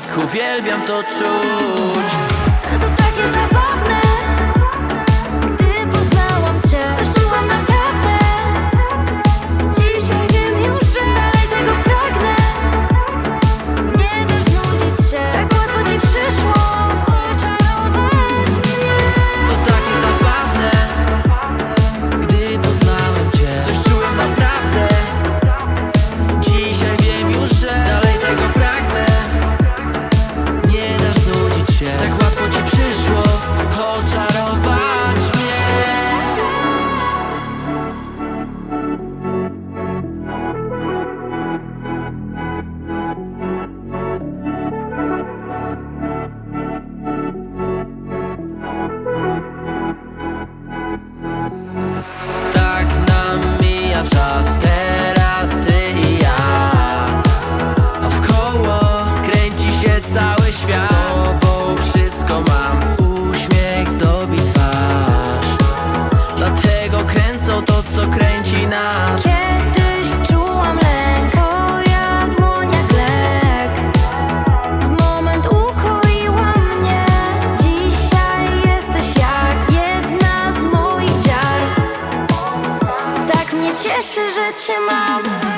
tak uwielbiam to czuć. To takie cieszy, że cię mam.